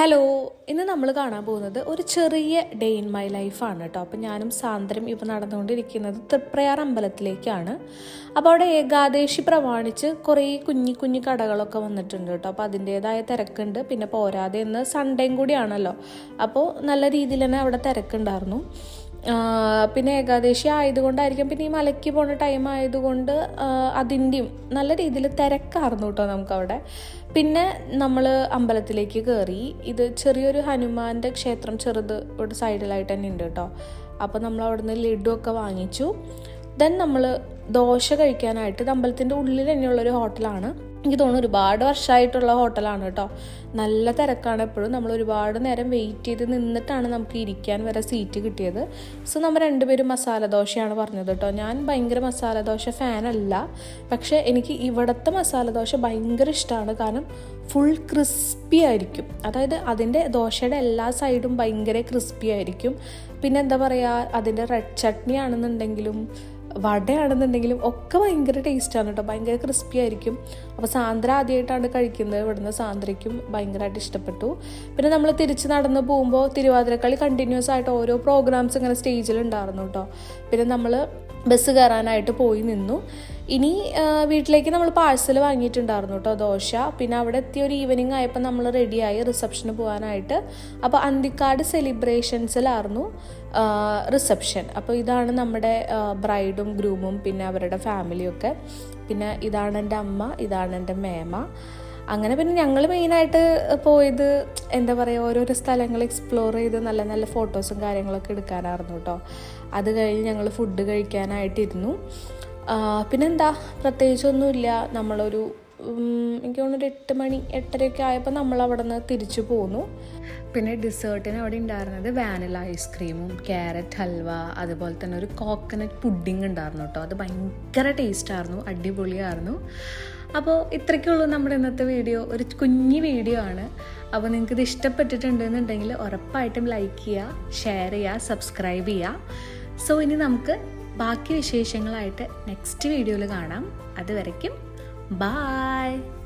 Hello ഇന്ന് നമ്മൾ കാണാൻ പോകുന്നത് ഒരു ചെറിയ ഡേ ഇൻ മൈ ലൈഫാണ് കേട്ടോ അപ്പം ഞാനും സാന്ദ്രം ഇപ്പോൾ നടന്നുകൊണ്ടിരിക്കുന്നത് തൃപ്രയാർ അമ്പലത്തിലേക്കാണ്. അപ്പോൾ അവിടെ ഏകാദേശി പ്രമാണിച്ച് കുറേ കുഞ്ഞി കുഞ്ഞി കടകളൊക്കെ വന്നിട്ടുണ്ട് കേട്ടോ അപ്പോൾ അതിന്റേതായ തിരക്കുണ്ട്. പിന്നെ പോരാതെ ഇന്ന് സൺഡേയും കൂടിയാണല്ലോ. അപ്പോൾ നല്ല രീതിയിൽ തന്നെ അവിടെ തിരക്കുണ്ടായിരുന്നു. പിന്നെ ഏകാദശി ആയതുകൊണ്ടായിരിക്കും. പിന്നെ ഈ മലയ്ക്ക് പോണ ടൈം ആയതുകൊണ്ട് അതിന്റെയും നല്ല രീതിയിൽ തിരക്കായിരുന്നു കേട്ടോ നമുക്കവിടെ. പിന്നെ നമ്മൾ അമ്പലത്തിലേക്ക് കയറി ഇത് ചെറിയൊരു ഹനുമാന്റെ ക്ഷേത്രം ചെറുത് ഇവിടെ സൈഡിലായിട്ട് തന്നെ ഉണ്ട് കേട്ടോ അപ്പോൾ നമ്മൾ അവിടുന്ന് ലഡു ഒക്കെ വാങ്ങിച്ചു. ദെൻ നമ്മൾ ദോശ കഴിക്കാനായിട്ട് ഇത് അമ്പലത്തിന്റെ ഉള്ളിൽ തന്നെയുള്ളൊരു ഹോട്ടലാണ്. എനിക്ക് തോന്നുന്നു ഒരുപാട് വർഷമായിട്ടുള്ള ഹോട്ടലാണ് കേട്ടോ. നല്ല തിരക്കാണ് എപ്പോഴും. നമ്മൾ ഒരുപാട് നേരം വെയിറ്റ് ചെയ്ത് നിന്നിട്ടാണ് നമുക്ക് ഇരിക്കാൻ വരെ സീറ്റ് കിട്ടിയത്. സോ നമ്മൾ രണ്ടുപേരും മസാല ദോശയാണ് പറഞ്ഞത് കേട്ടോ. ഞാൻ ഭയങ്കര മസാല ദോശ ഫാനല്ല പക്ഷേ എനിക്ക് ഇവിടുത്തെ മസാല ദോശ ഭയങ്കര ഇഷ്ടമാണ് കാരണം ഫുൾ ക്രിസ്പി ആയിരിക്കും. അതായത് അതിന്റെ ദോശയുടെ എല്ലാ സൈഡും ഭയങ്കര ക്രിസ്പി ആയിരിക്കും. പിന്നെ എന്താ പറയുക അതിന്റെ റെഡ് ചട്നി ആണെന്നുണ്ടെങ്കിലും വടയാണെന്നുണ്ടെങ്കിലും ഒക്കെ ഭയങ്കര ടേസ്റ്റാണ് കേട്ടോ ഭയങ്കര ക്രിസ്പി ആയിരിക്കും. അപ്പോൾ സാന്ദ്ര ആദ്യമായിട്ടാണ് കഴിക്കുന്നത്. ഇവിടുന്ന് സാന്ദ്രയ്ക്കും ഭയങ്കരമായിട്ട് ഇഷ്ടപ്പെട്ടു. പിന്നെ നമ്മൾ തിരിച്ച് നടന്ന് പോകുമ്പോൾ തിരുവാതിരക്കളി കണ്ടിന്യൂസ് ആയിട്ട് ഓരോ പ്രോഗ്രാംസ് ഇങ്ങനെ സ്റ്റേജിൽ ഉണ്ടായിരുന്നു കേട്ടോ പിന്നെ നമ്മൾ ബസ് കയറാനായിട്ട് പോയി നിന്നു. ഇനി വീട്ടിലേക്ക് നമ്മൾ പാഴ്സൽ വാങ്ങിയിട്ടുണ്ടായിരുന്നു കേട്ടോ ദോശ. പിന്നെ അവിടെ എത്തിയ ഒരു ഈവനിങ് ആയപ്പോൾ നമ്മൾ റെഡിയായി റിസപ്ഷന് പോകാനായിട്ട്. അപ്പോൾ അന്തിക്കാട് സെലിബ്രേഷൻസിലായിരുന്നു റിസപ്ഷൻ അപ്പോൾ ഇതാണ് നമ്മുടെ ബ്രൈഡും ഗ്രൂമും പിന്നെ അവരുടെ ഫാമിലിയൊക്കെ പിന്നെ ഇതാണ് എന്റെ അമ്മ ഇതാണ് എന്റെ മേമ. അങ്ങനെ പിന്നെ ഞങ്ങൾ മെയിനായിട്ട് പോയത് എന്താ പറയുക ഓരോരോ സ്ഥലങ്ങൾ എക്സ്പ്ലോർ ചെയ്ത് നല്ല നല്ല ഫോട്ടോസും കാര്യങ്ങളൊക്കെ എടുക്കാനായിരുന്നു കേട്ടോ അത് കഴിഞ്ഞ് ഞങ്ങൾ ഫുഡ് കഴിക്കാനായിട്ടിരുന്നു. പിന്നെന്താ? പ്രത്യേകിച്ചൊന്നുമില്ല. നമ്മളൊരു എനിക്ക് തോന്നുന്നു ഒരു എട്ട് മണി എട്ടരയൊക്കെ ആയപ്പോൾ നമ്മൾ അവിടെ നിന്ന് തിരിച്ചു പോന്നു. പിന്നെ ഡിസേർട്ടിന് അവിടെ ഉണ്ടായിരുന്നത് വാനില ഐസ്ക്രീമും ക്യാരറ്റ് ഹൽവ അതുപോലെ തന്നെ ഒരു കോക്കനട്ട് പുഡിങ് ഉണ്ടായിരുന്നു കേട്ടോ. അത് ഭയങ്കര ടേസ്റ്റായിരുന്നു അടിപൊളിയായിരുന്നു. അപ്പോൾ ഇത്രയ്ക്കുള്ളൂ നമ്മുടെ ഇന്നത്തെ വീഡിയോ ഒരു കുഞ്ഞു വീഡിയോ ആണ്. അപ്പോൾ നിങ്ങൾക്ക് ഇത് ഇഷ്ടപ്പെട്ടിട്ടുണ്ടെന്നുണ്ടെങ്കിൽ ഉറപ്പായിട്ടും ലൈക്ക് ചെയ്യുക ഷെയർ ചെയ്യുക സബ്സ്ക്രൈബ് ചെയ്യുക. സോ ഇനി നമുക്ക് ബാക്കി വിശേഷങ്ങളായിട്ട് നെക്സ്റ്റ് വീഡിയോയിൽ കാണാം. അതുവരയ്ക്കും Bye.